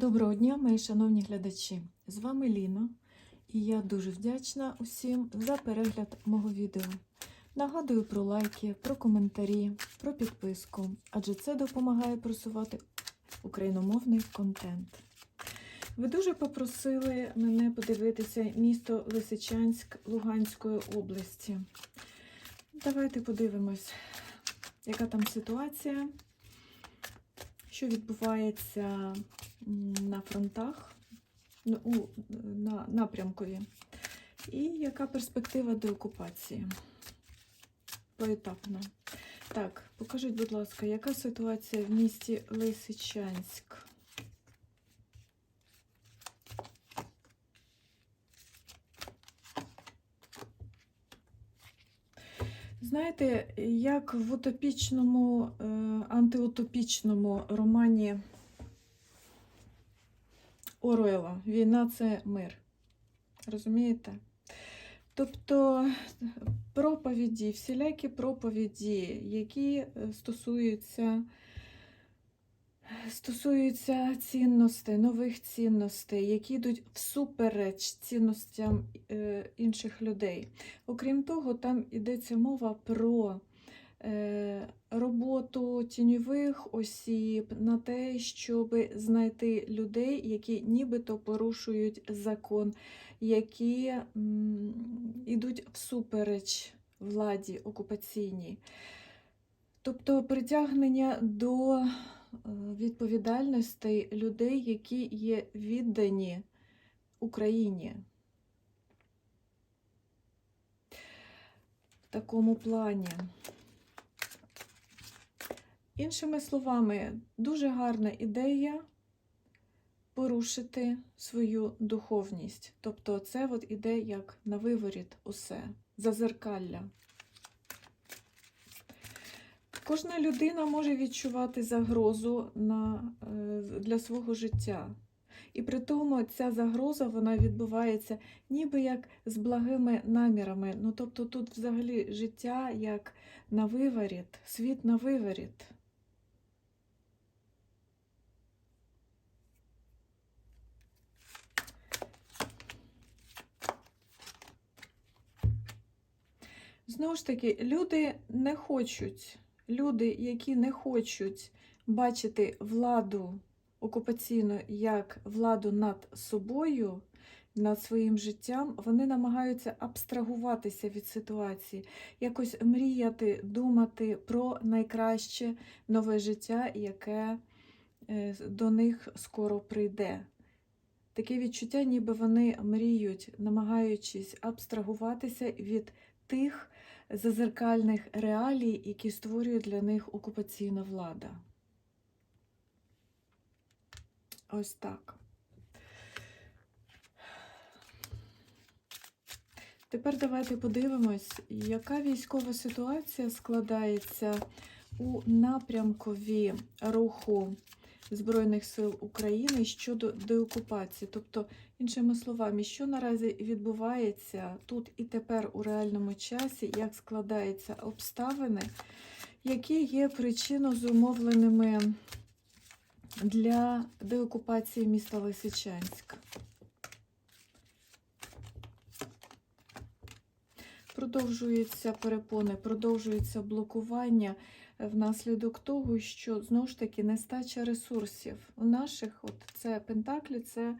Доброго дня, мої шановні глядачі! З вами Ліна, і я дуже вдячна усім за перегляд мого відео. Нагадую про лайки, про коментарі, про підписку, адже це допомагає просувати україномовний контент. Ви дуже попросили мене подивитися місто Лисичанськ Луганської області. Давайте подивимось, яка там ситуація, що відбувається на фронтах ну, у, на напрямкові, і яка перспектива деокупації поетапно. Так, покажіть, будь ласка, яка ситуація в місті Лисичанськ? Знаєте, як в утопічному, е, антиутопічному романі Оруела Війна це мир. Розумієте? Тобто проповіді, всілякі проповіді, які е, стосуються, стосуються цінностей, нових цінностей, які йдуть всупереч цінностям е, інших людей. Окрім того, там йдеться мова про роботу тіньових осіб на те, щоб знайти людей, які нібито порушують закон, які м, ідуть всупереч владі окупаційній. Тобто притягнення до е, відповідальностей людей, які є віддані Україні. В такому плані. Іншими словами, дуже гарна ідея порушити свою духовність. Тобто, це от іде як на виворіт усе, зазеркалля. Кожна людина може відчувати загрозу на, е, для свого життя. І при тому ця загроза вона відбувається ніби як з благими намірами. Ну, тобто тут взагалі життя як на виворіт, світ на виворіт. Знову ж таки, люди не хочуть, люди, які не хочуть бачити владу окупаційну як владу над собою, над своїм життям, вони намагаються абстрагуватися від ситуації, якось мріяти, думати про найкраще нове життя, яке е, до них скоро прийде. Таке відчуття, ніби вони мріють, намагаючись абстрагуватися від тих зазеркальних реалій, які створює для них окупаційна влада. Ось так. Тепер давайте подивимось, яка військова ситуація складається у напрямкові руху Збройних сил України щодо деокупації. Тобто, іншими словами, що наразі відбувається тут і тепер у реальному часі, як складаються обставини, які є причинно зумовленими для деокупації міста Лисичанськ. Продовжуються перепони, продовжується блокування внаслідок того, що знову ж таки нестача ресурсів. У наших, от це Пентаклі, це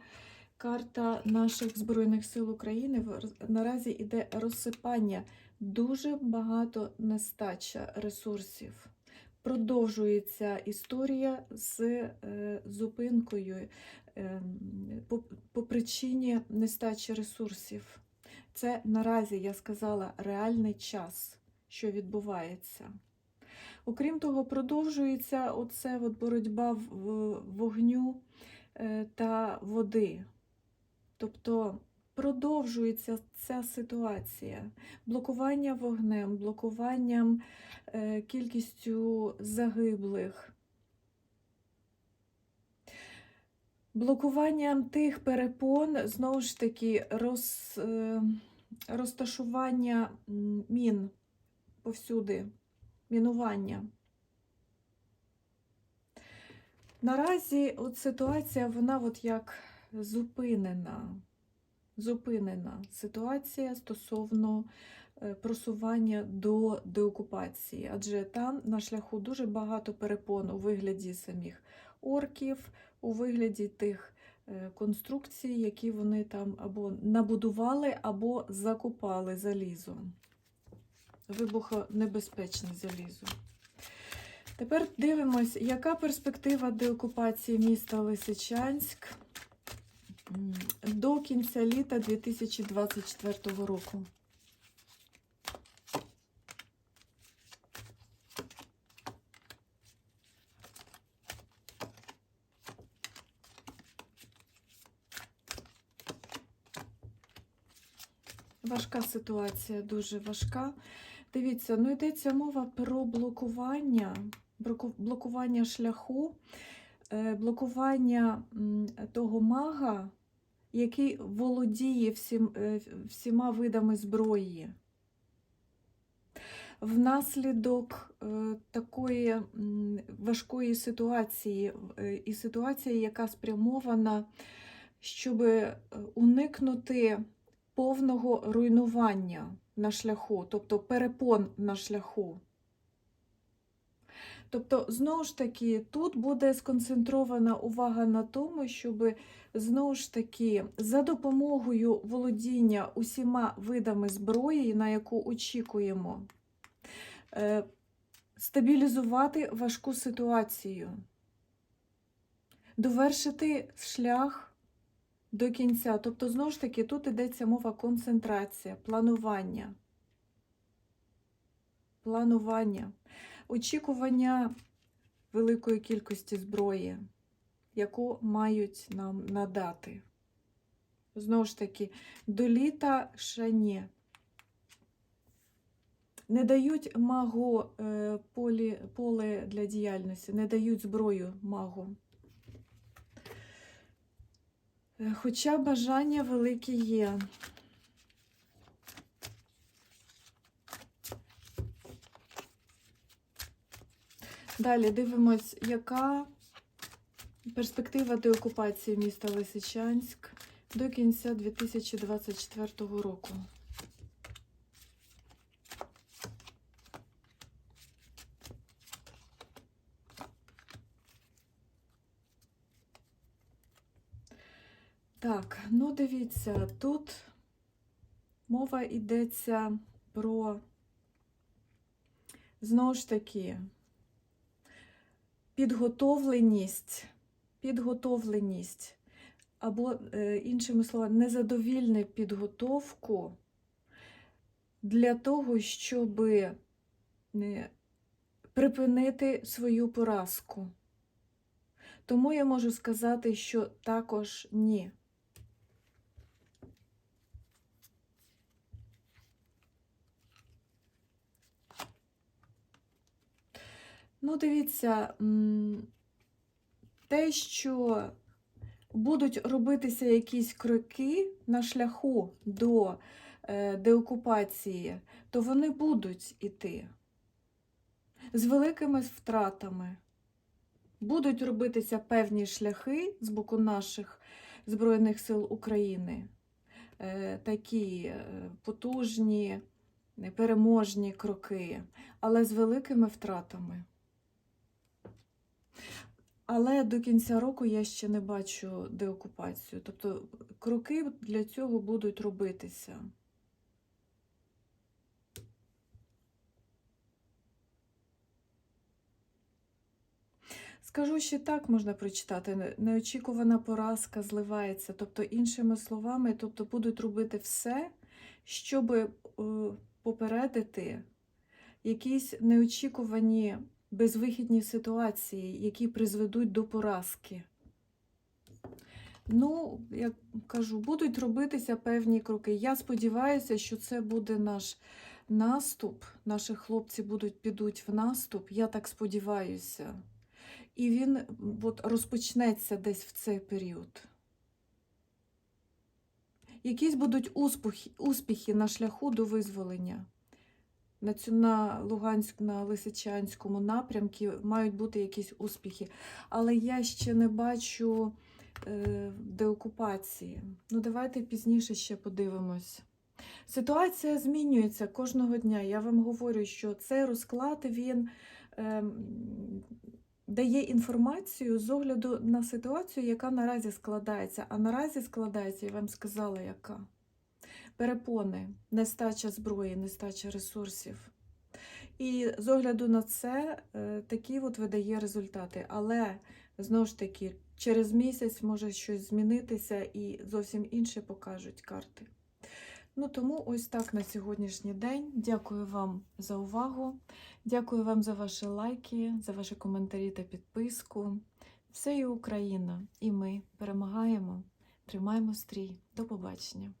карта наших Збройних сил України. Наразі йде розсипання, дуже багато нестача ресурсів. Продовжується історія з е, зупинкою е, по, причині нестачі ресурсів. Це наразі, я сказала, реальний час, що відбувається. Окрім того, продовжується оце от боротьба в- вогню е, та води. Тобто продовжується ця ситуація. Блокування вогнем, блокуванням е, кількістю загиблих. Блокуванням тих перепон, знову ж таки, роз, е, розташування мін повсюди, мінування. Наразі от ситуація, вона от як зупинена. Зупинена ситуація стосовно е, просування до деокупації, адже там на шляху дуже багато перепон у вигляді самих орків, у вигляді тих е, конструкцій, які вони там або набудували, або закопали залізо. Вибухонебезпечне залізо. Тепер дивимось, яка перспектива деокупації міста Лисичанськ до кінця літа 2024 року. Важка ситуація, дуже важка. Дивіться, ну йдеться мова про блокування, блокування шляху, е, блокування того мага, який володіє всім, е, всіма видами зброї. Внаслідок е, такої важкої ситуації, е, і ситуації, яка спрямована, щоб уникнути повного руйнування на шляху, тобто перепон на шляху. Тобто, знову ж таки, тут буде сконцентрована увага на тому, щоб знову ж таки за допомогою володіння усіма видами зброї, на яку очікуємо, е, стабілізувати важку ситуацію, довершити шлях до кінця. Тобто, знову ж таки, тут йдеться мова концентрація, планування. Планування, очікування великої кількості зброї, яку мають нам надати. Знову ж таки, до літа ще ні. Не дають магу е, полі, поле для діяльності, не дають зброю магу. Е, Хоча бажання велике є. Далі дивимось, яка перспектива деокупації міста Лисичанськ до кінця 2024 року. Так, ну дивіться, тут мова йдеться про, знову ж таки, підготовленість, підготовленість, або, е, іншими словами, незадовільне підготовку для того, щоб припинити свою поразку. Тому я можу сказати, що також ні. Ну, дивіться, те, що будуть робитися якісь кроки на шляху до е, деокупації, то вони будуть іти з великими втратами. Будуть робитися певні шляхи з боку наших Збройних сил України, е, такі е, потужні, переможні кроки, але з великими втратами. Але до кінця року я ще не бачу деокупацію. Тобто кроки для цього будуть робитися. Скажу ще так можна прочитати. Неочікувана поразка зливається. Тобто, іншими словами, тобто будуть робити все, щоб е, попередити якісь неочікувані безвихідні ситуації, які призведуть до поразки. Ну, як кажу, будуть робитися певні кроки. Я сподіваюся, що це буде наш наступ. Наші хлопці будуть підуть в наступ. Я так сподіваюся. І він от, розпочнеться десь в цей період. Якісь будуть успіхи, успіхи на шляху до визволення. На цю на Луганськ, на Лисичанському напрямку мають бути якісь успіхи. Але я ще не бачу е, деокупації. Ну, давайте пізніше ще подивимось. Ситуація змінюється кожного дня. Я вам говорю, що цей розклад він ем, дає інформацію з огляду на ситуацію, яка наразі складається. А наразі складається, я вам сказала, яка. Перепони, нестача зброї, нестача ресурсів. І з огляду на це е, такі от видає результати. Але знову ж таки, через місяць може щось змінитися і зовсім інше покажуть карти. Ну тому ось так на сьогоднішній день. Дякую вам за увагу. Дякую вам за ваші лайки, за ваші коментарі та підписку. Все є Україна, і ми перемагаємо. Тримаємо стрій. До побачення!